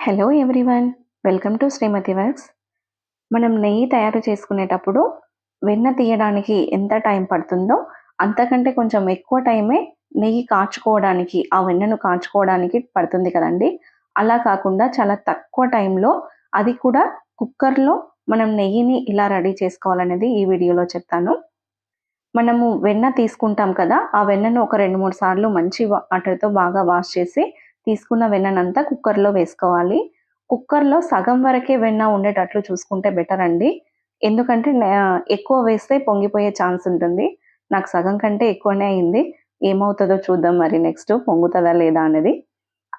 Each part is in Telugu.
Hello everyone welcome to Srimathi works మనం నెయ్యి తయారు చేసుకునేటప్పుడు వెన్న తీయడానికి ఎంత టైం పడుతుందో అంతకంటే కొంచెం ఎక్కువ టైమే నెయ్యి కాచుకోవడానికి ఆ వెన్నను కాచుకోవడానికి పడుతుంది కదండి. అలా కాకుండా చాలా తక్కువ టైంలో అది కూడా కుక్కర్లో మనం నెయ్యిని ఇలా రెడీ చేసుకోవాలనేది ఈ వీడియోలో చెప్తాను. మనము వెన్న తీసుకుంటాం కదా ఆ వెన్నను ఒక రెండు మూడు సార్లు మంచి వాటర్తో బాగా వాష్ చేసి తీసుకున్న వెన్ననంతా కుక్కర్లో వేసుకోవాలి. కుక్కర్లో సగం వరకే వెన్న ఉండేటట్లు చూసుకుంటే బెటర్ అండి. ఎందుకంటే ఎక్కువ వేస్తే పొంగిపోయే ఛాన్స్ ఉంటుంది. నాకు సగం కంటే ఎక్కువనే అయింది. ఏమవుతుందో చూద్దాం మరి నెక్స్ట్ పొంగుతుందా లేదా అనేది.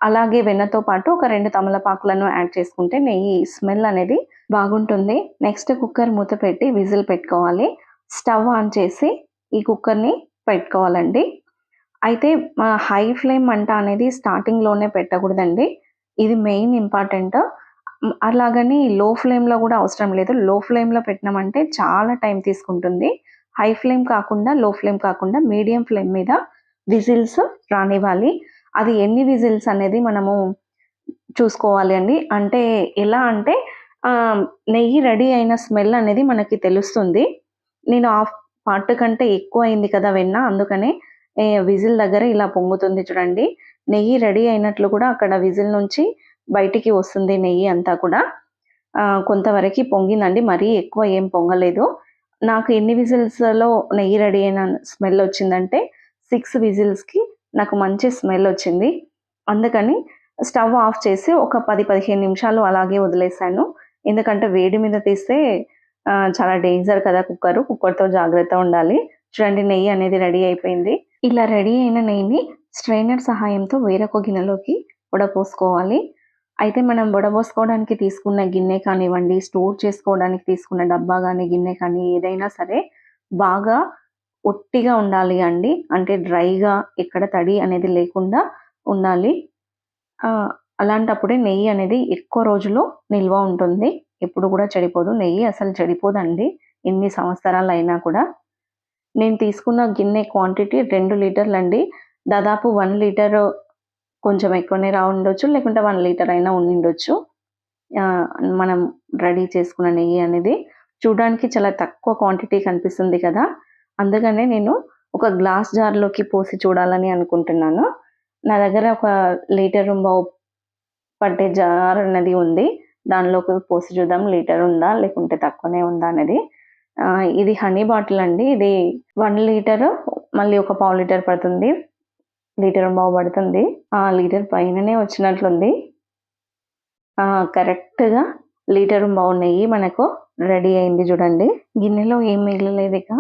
అలాగే వెన్నతో పాటు ఒక రెండు తమలపాకులను యాడ్ చేసుకుంటే నెయ్యి స్మెల్ అనేది బాగుంటుంది. నెక్స్ట్ కుక్కర్ మూత పెట్టి విజిల్ పెట్టుకోవాలి. స్టవ్ ఆన్ చేసి ఈ కుక్కర్ని పెట్టుకోవాలండి. అయితే హై ఫ్లేమ్ మంట అనేది స్టార్టింగ్లోనే పెట్టకూడదండి. ఇది మెయిన్ ఇంపార్టెంట్. అలాగని లో ఫ్లేమ్లో కూడా అవసరం లేదు. లో ఫ్లేమ్లో పెట్టినామంటే చాలా టైం తీసుకుంటుంది. హై ఫ్లేమ్ కాకుండా లో ఫ్లేమ్ కాకుండా మీడియం ఫ్లేమ్ మీద విజిల్స్ రానివ్వాలి. అది ఎన్ని విజిల్స్ అనేది మనము చూసుకోవాలి అండి. అంటే ఎలా అంటే నెయ్యి రెడీ అయిన స్మెల్ అనేది మనకి తెలుస్తుంది. నేను హాఫ్ పార్ట్ కంటే ఎక్కువ అయింది కదా వెన్న అందుకనే విజిల్ దగ్గర ఇలా పొంగుతుంది చూడండి. నెయ్యి రెడీ అయినట్లు కూడా అక్కడ విజిల్ నుంచి బయటికి వస్తుంది నెయ్యి అంతా కూడా. కొంతవరకు పొంగిందండి మరీ ఎక్కువ ఏం పొంగలేదు. నాకు ఎన్ని విజిల్స్లో నెయ్యి రెడీ అయిన స్మెల్ వచ్చిందంటే సిక్స్ విజిల్స్కి నాకు మంచి స్మెల్ వచ్చింది. అందుకని స్టవ్ ఆఫ్ చేసి ఒక పది పదిహేను నిమిషాలు అలాగే వదిలేసాను ఎందుకంటే వేడి మీద తీస్తే చాలా డేంజర్ కదా కుక్కర్ కుక్కర్తో జాగ్రత్త ఉండాలి. చూడండి నెయ్యి అనేది రెడీ అయిపోయింది. ఇలా రెడీ అయిన నెయ్యిని స్ట్రైనర్ సహాయంతో వేరొక గిన్నెలోకి వడపోసుకోవాలి. అయితే మనం వడపోసుకోవడానికి తీసుకున్న గిన్నె కానివ్వండి స్టోర్ చేసుకోవడానికి తీసుకున్న డబ్బా కానీ గిన్నె కానీ ఏదైనా సరే బాగా ఒట్టిగా ఉండాలి అండి. అంటే డ్రైగా ఎక్కడ తడి అనేది లేకుండా ఉండాలి. అలాంటప్పుడే నెయ్యి అనేది ఎక్కువ రోజులు నిల్వ ఉంటుంది. ఎప్పుడు కూడా చెడిపోదు. నెయ్యి అసలు చెడిపోదండి. ఎన్ని సంవత్సరాలు అయినా కూడా. నేను తీసుకున్న గిన్నె క్వాంటిటీ రెండు లీటర్లు అండి. దాదాపు వన్ లీటర్ కొంచెం ఎక్కువనే రా ఉండొచ్చు లేకుంటే వన్ లీటర్ అయినా ఉండిండొచ్చు. మనం రెడీ చేసుకున్న నెయ్యి అనేది. చూడడానికి చాలా తక్కువ క్వాంటిటీ కనిపిస్తుంది కదా. అందుకనే నేను ఒక గ్లాస్ జార్లోకి పోసి చూడాలని అనుకుంటున్నాను. నా దగ్గర ఒక లీటర్ బావు పట్టే జార్ అనేది ఉంది. దానిలోకి పోసి చూద్దాం లీటర్ ఉందా లేకుంటే తక్కువనే ఉందా అనేది. ఇది హనీ బాటిల్ అండి. ఇది వన్ లీటర్ మళ్ళీ ఒక పావు లీటర్ పడుతుంది. లీటర్ బావు పడుతుంది. ఆ లీటర్ పైననే వచ్చినట్లుంది. కరెక్ట్గా లీటర్ బావు నెయ్యి మనకు రెడీ అయింది చూడండి. గిన్నెలో ఏం మిగలలేదు ఇక.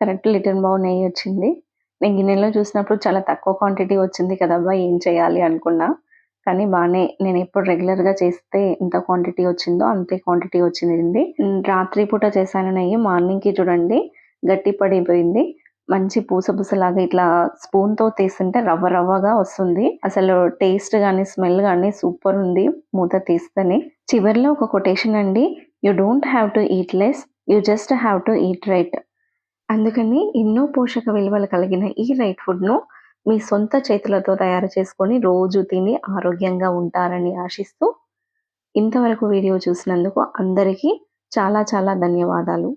కరెక్ట్ లీటర్ బావు నెయ్యి వచ్చింది. నేను గిన్నెలో చూసినప్పుడు చాలా తక్కువ క్వాంటిటీ వచ్చింది కదబ్బా ఏం చేయాలి అనుకున్నా. కానీ బాగానే నేను ఎప్పుడు రెగ్యులర్గా చేస్తే ఎంత క్వాంటిటీ వచ్చిందో అంతే క్వాంటిటీ వచ్చింది రాత్రి పూట చేశాను నెయ్యి మార్నింగ్కి చూడండి గట్టి పడిపోయింది మంచి పూస పూసలాగా ఇట్లా స్పూన్తో తీస్తుంటే రవ్వ రవ్వగా వస్తుంది. అసలు టేస్ట్ కానీ స్మెల్ కానీ సూపర్ ఉంది మూత తీస్తేనే. చివరిలో ఒక కొటేషన్ అండి you don't have to eat less you just have to eat right. అందుకని ఎన్నో పోషక విలువలు కలిగిన ఈ రైట్ ఫుడ్ను మీ సొంత చేతులతో తయారు చేసుకొని రోజు తిని ఆరోగ్యంగా ఉంటారని ఆశిస్తూ ఇంతవరకు వీడియో చూసినందుకు అందరికీ చాలా చాలా ధన్యవాదాలు.